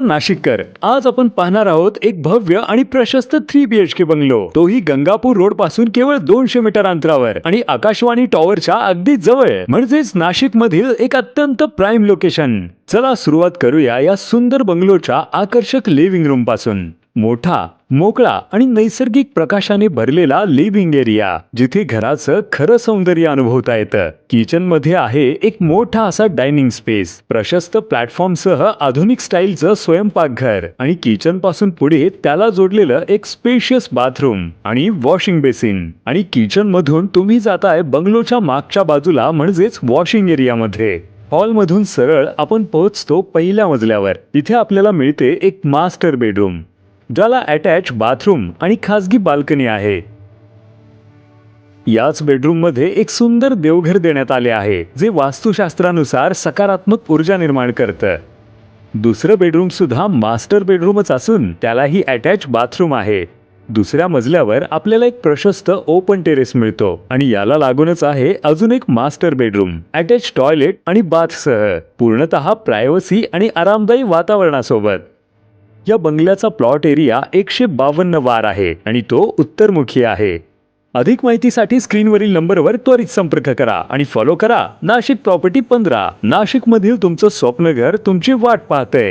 नमस्कार नाशिककर आज आपण पाहणार आहोत एक भव्य आणि प्रशस्त three B H K bungalow तोही गंगापूर रोडपासून केवळ दोनशे मीटर अंतरावर आणि आकाशवाणी टॉवरच्या अगदी जवळ. म्हणजेच नाशिक मधील एक अत्यंत प्राईम लोकेशन चला सुरुवात करूया या सुंदर बंगलोच्या आकर्षक लिव्हिंग रूमपासून. मोठा मोकळा आणि नैसर्गिक प्रकाशाने भरलेला लिव्हिंग एरिया जिथे घराचं खरं सौंदर्य अनुभवता येतं. किचनमध्ये आहे एक मोठा असा डायनिंग स्पेस प्रशस्त प्लॅटफॉर्म सह आधुनिक स्टाईलचं स्वयंपाकघर. आणि किचनपासून पुढे त्याला जोडलेलं एक स्पेशियस बाथरूम आणि वॉशिंग बेसिन आणि किचन मधून तुम्ही जाताय बंगलोच्या मागच्या बाजूला म्हणजेच वॉशिंग एरियामध्ये हॉलमधून सरळ आपण पोहोचतो पहिल्या मजल्यावर. तिथे आपल्याला मिळते एक मास्टर बेडरूम ज्याला अटॅच बाथरूम आणि खासगी बाल्कनी आहे. याच बेडरूममध्ये एक सुंदर देवघर देण्यात आले आहे जे वास्तुशास्त्रानुसार सकारात्मक ऊर्जा निर्माण करतं. दुसरं बेडरूम सुद्धा मास्टर बेडरूमच असून त्यालाही अटॅच बाथरूम आहे. दुसऱ्या मजल्यावर आपल्याला एक प्रशस्त ओपन टेरेस मिळतो आणि याला लागूनच आहे अजून एक मास्टर बेडरूम अटॅच टॉयलेट आणि बाथसह पूर्णतः प्रायव्हसी आणि आरामदायी वातावरणासोबत. या बंगल्याचा प्लॉट एरिया एकशे बावन्न वार आहे आणि तो उत्तरमुखी आहे. अधिक माहितीसाठी स्क्रीनवरील नंबरवर त्वरित संपर्क करा आणि फॉलो करा. नाशिक प्रॉपर्टी पंधरा. नाशिकमधील तुमचं स्वप्नघर तुमची वाट पाहतंय.